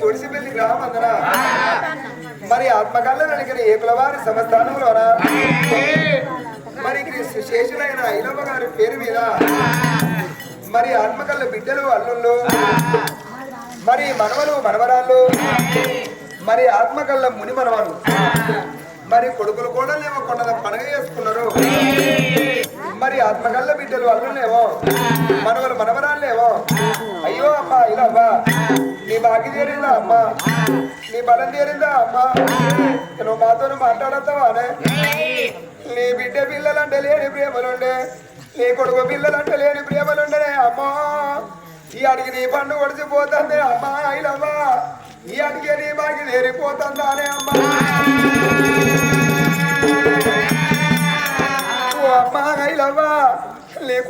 సోడిసిపల్లి గ్రామం అందన మరి ఆత్మకళ్ళ నడిగిన ఏకులవారి సంస్థానంలోన మరి శేషులైన ఐలమ్మ గారి పేరు మీద మరి ఆత్మకల్ల బిడ్డలు అల్లుళ్ళు మరి మనవలు మనవరాళ్ళు మరి ఆత్మకల్ల ముని మనవలు మరి కొడుకులు కూడా లేవో కొండ పండుగ చేసుకున్నారు. మరి ఆత్మకల్ల బిడ్డలు అల్లులేవో మనవలు మనవరాళ్ళేవో అమ్మా ఇలా నీ బాకి చేరిందా అమ్మా? నీ బలం చేరిందా అమ్మా? నువ్వు మాతో మాట్లాడతావానే నీ బిడ్డ పిల్లలంటే లేని ప్రేమలుండే. నీ కొడుకు పిల్లలంటే లేని ప్రేమలుండే అమ్మా. ఈ అడిగి నీ పండు ఒడిచిపోతుంది అమ్మా అయిలవ్వా ఈ అడిగే నీ బాకి చేరిపోతుందానే అమ్మా.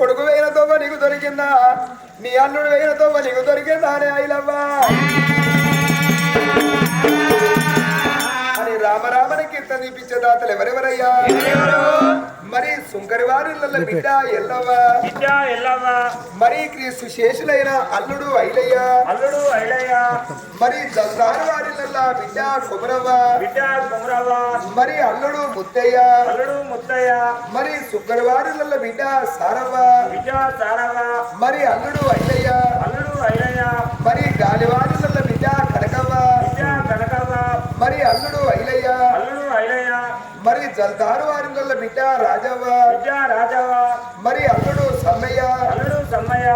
కొడుకు వేయిన తోవ నీకు దొరికిందా? నీ అల్లుడు వేయిన తోవ నీకు దొరికిందా అనే అయిలవ్వా అని రామరామని కీర్తన తీపించే దాతలు ఎవరెవరయ్యా? మరి సుంకరి వారి బిడ్డ ఎల్లవ్వ. బిడ్డ ఎల్లవ్వ. మరి క్రీస్తు శేషులైన అల్లుడు ఐలయ్య. అల్లుడు ఐలయ్య. మరి జల్దారు వారి బిడ్డ కుమరవ్వ. బిడ్డ కుమరవ్వ. మరి అల్లుడు ముత్తయ్య. అల్లుడు ముత్తయ్య. మరి సుంకరి వారి బిడ్డ సారవ్వ. బిడ్డ సారవ్వ. మరి అల్లుడు ఐలయ్య. అల్లుడు ఐలయ్య. మరి గాలివారి బిడ్డ కనకవ్వ. బిడ్డ కనకవ్వ. మరి అల్లుడు ఐలయ్య. అల్లుడు ఐలయ్య. మరి జల్దారు వారి బిడ్డ రాజవ్వ బిడ్డ రాజవ్వ మరి అల్లుడు సమ్మయ్య? అల్లుడు సమ్మయ్య?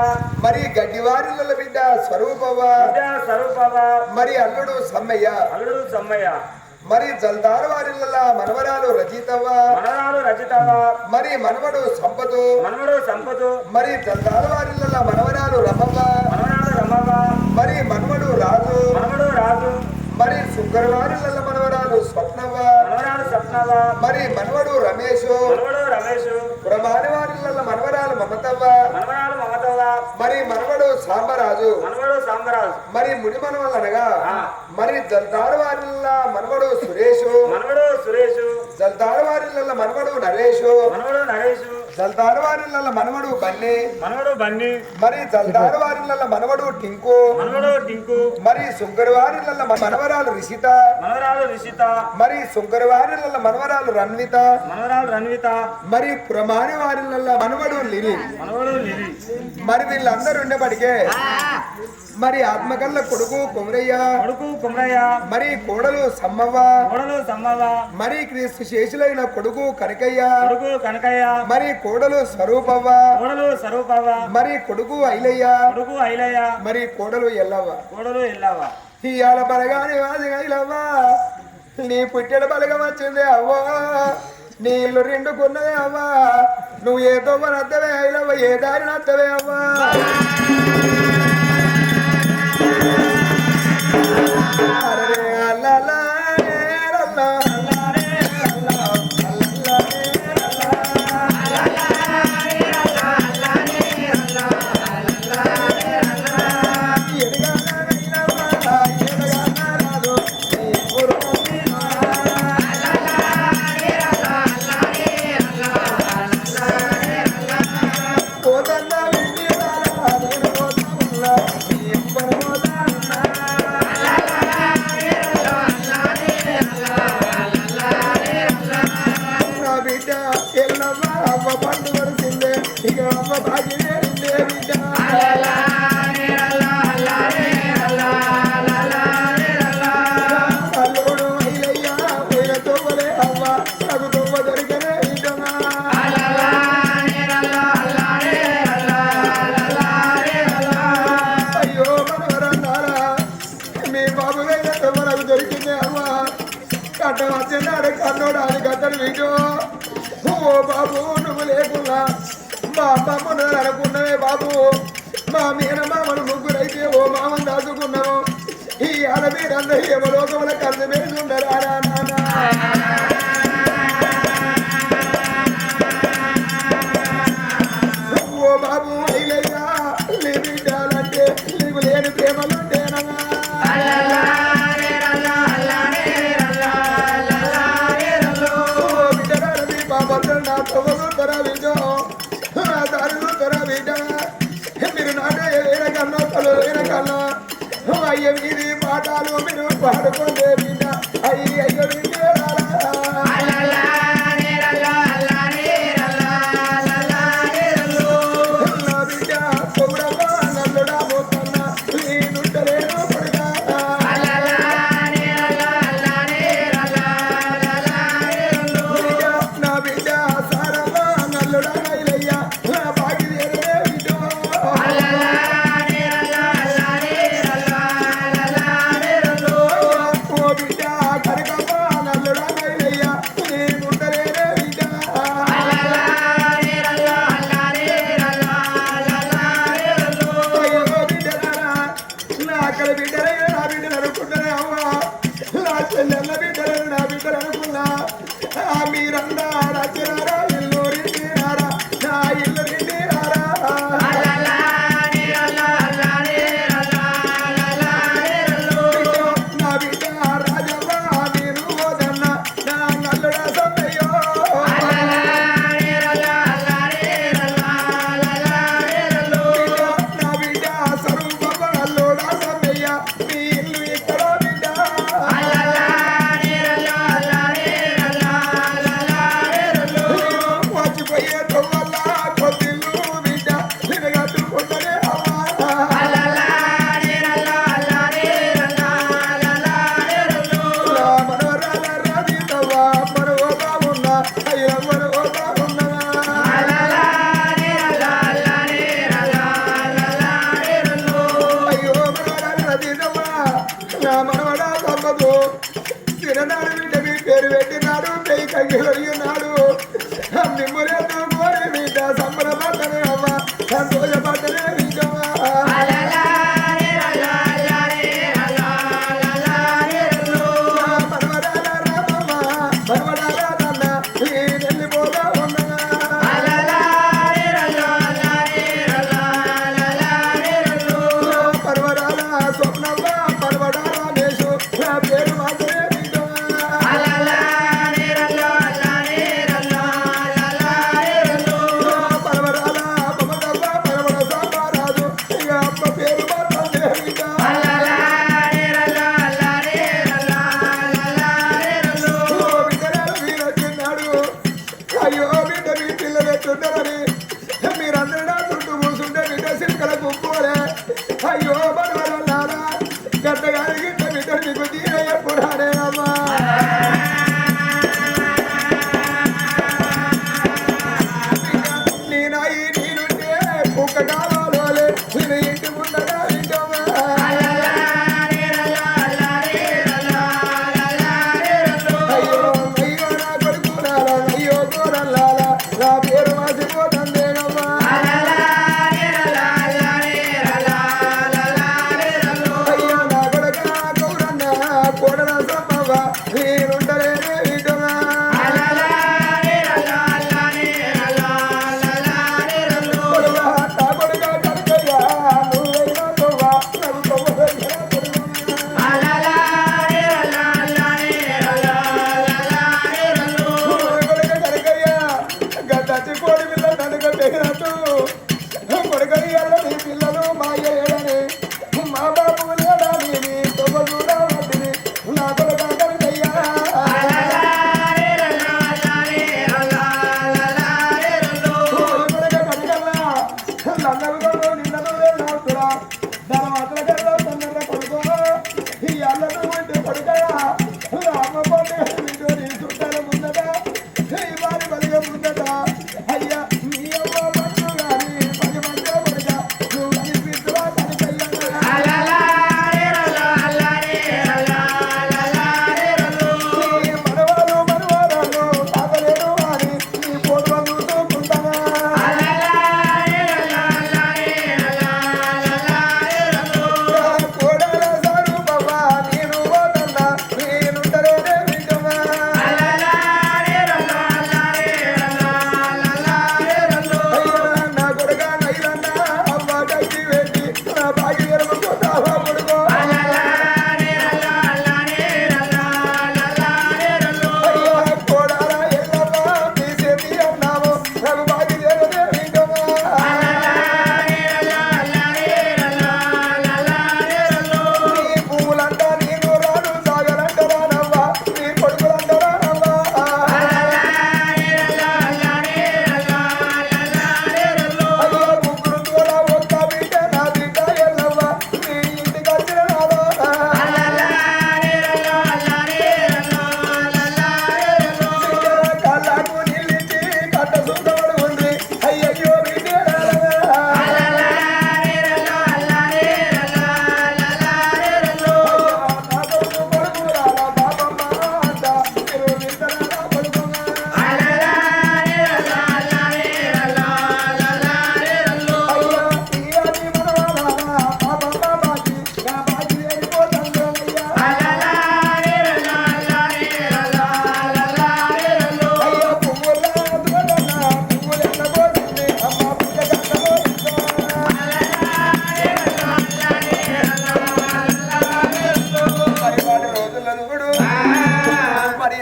మరి గడ్డివారిల బిడ్డ స్వరూపవ్వ బిడ్డ స్వరూపవ్వ మరి అల్లుడు సమ్మయ్య? అల్లుడు సమ్మయ్య? మరి జల్దారు వారిల్ల మనవరాలు రచితవ్వ మనవరాలు రచితవ్వ మరి మనవడు సంపతు? మనవడు సంపతు? మరి జల్దారు వారిల్ల మనవరాలు రమవ్వ? మనవరాలు రమవ్వ? మరి మనవడు రాజు? మనవడు రాజు? మరి శుక్రవారిల్ల మనవరాలు స్వప్నవ్వ? సప్నవ్వ మరి మనవడు రమేష్ మనవడు రమేష్ పురమాని వారిల్ల మనవరాలు మమతవ్వ? మనవరాలు మమతవ్వ? మరి మనవడు సాంబరాజు? మనవడు సాంబరాజు. మరి ముడి మనవలు అనగా ఆ. మరి జల్దారు వారిల్ల మనవడు సురేష్? మనవడు సురేష్. జల్దారు వారిల్ల మనవడు నరేష్. మనవడు నరేష్. జల్దారు వారిల్ల మనవడు బన్నీ. మనవడు బండి మరి జల్దారు వారిల్ల మనవడు టింకు. మనవడు టింకు. మరి సుంకరి వారిల్ల మనవరాలు రిషిత. మనవరాలు రిషిత. మరి సుంకరి వారిల్ల మనవరాలు రన్విత. మనవరాలు రన్విత. మరి ప్రమాణి వారిల్ల మనవడు లిరి. మనవడు లిలి మరి వీళ్ళందరూ ఉండేపటికే మరి ఆత్మకల్ల కొడుకు కొమరయ్య. కొడుకు కుమరయ్య. మరి కోడలు సమ్మవ్వ. కోడలు సమ్మవ్వ. మరి క్రీస్తు శేషులైన కొడుకు కనకయ్య. కొడుకు కనకయ్య. మరి కోడలు స్వరూపవ్వ. కోడలు స్వరూపవ్వ. మరి కొడుకు ఐలయ్య. కొడుకు ఐలయ్య. మరి కోడలు ఎల్లవ్వ. కోడలు ఎల్లవ్వ. ఇవాళ బలగాని వాది ఐలవ్వ. నీ పుట్టెడ బలగం వచ్చింది అవ్వా. నీ ఇల్లు రెండుకున్నదే అవ్వా. నువ్వు ఏ దొవ్వ నద్దవే ఐలవ్వ ఏ దారి నద్దవే అవ్వా. నాకు తొవ్వ దొరికనే బిడ్డమా అయ్యో మనవరన్నారా మీ బాబు వేల నాకు దొరికిందే అవ్వ కట్ట వచ్చినాడు కన్నోడు అది కట్టడు ఓ బాబు నువ్వు లేకున్నా మా అమ్మమ్మను అనుకున్నవే బాబు. మా మీన మామను ముగ్గురైతే ఓ మామని దాచుకున్నాము. ఈ ఆడ ఏమలోకముల కళ్ళు మీద ఎనిమిది పాఠాలు మీరు పాడుకోలేదు బాబు. చిరనాడు బిడ్డ మీ పేరు పెట్టినాడు. పెయ్యి కంగి ఒరిగినాడు మిమ్మల్ని Fíjate,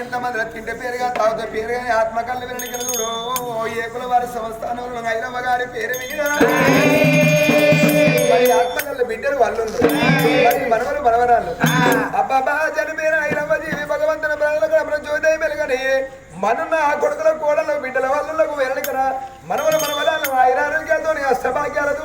కానీ ఆత్మకల్లు వెనక చూడు. ఏకుల వారి సంస్థానంలో ఐరమ్మ గారి పేరు ఆత్మకళ్ళు బిడ్డలు వాళ్ళు మరి మనవలు మనవరాళ్ళు. అబ్బాబా చనిపోయిన ఐరమ్మ జీవి భగవంతుని ప్రజలకు అమర జ్యోతి వెలుగని మనున్న ఆ కొడుకుల కోడలు బిడ్డల వాళ్ళకు వెనకరా మనవల మనవరాలు ఐరారోగ్యాలతో అష్టభాగ్యాలతో